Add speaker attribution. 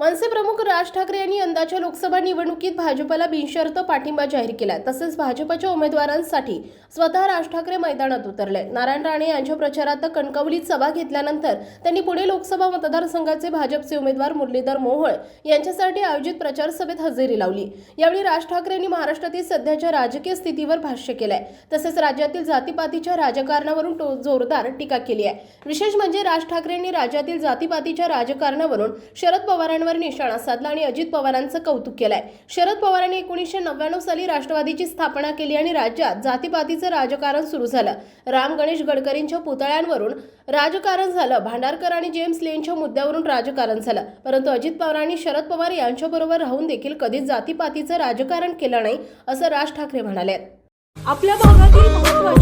Speaker 1: मनसे प्रमुख राज ठाकरे यांनी यंदाच्या लोकसभा निवडणुकीत भाजपला बिनशर्त पाठिंबा जाहीर केला तसेच भाजपच्या उमेदवारांसाठी स्वतः राज ठाकरे मैदानात उतरले. नारायण राणे यांच्या प्रचारात कणकवलीत सभा घेतल्यानंतर त्यांनी पुणे लोकसभा मतदारसंघाचे भाजपचे उमेदवार मुरलीधर मोहोळ यांच्यासाठी आयोजित प्रचार सभेत हजेरी लावली. यावेळी राज ठाकरे यांनी महाराष्ट्रातील सध्याच्या राजकीय स्थितीवर भाष्य केलंय. तसेच राज्यातील जातीपातीच्या राजकारणावरून टो- जोरदार टीका केली आहे. विशेष म्हणजे राज ठाकरे यांनी राज्यातील जातीपातीच्या राजकारणावरून शरद पवारांवर निशाणा साधला आणि अजित पवारांचं कौतुक केलंय. शरद पवारांनी एकोणीसशे नव्याण्णव साली राष्ट्रवादीची स्थापना केली आणि राज्यात जातीपातीचं राजकारण सुरू झालं. राम गणेश गडकरींच्या पुतळ्यांवरून राजकारण झालं. भांडारकर आणि जेम्स लेनच्या मुद्द्यावरून राजकारण झालं. परंतु अजित पवारांनी शरद पवार यांच्याबरोबर राहून देखील कधीच जातीपातीचं राजकारण केलं नाही असं राज ठाकरे म्हणाले
Speaker 2: आपल्या भागातील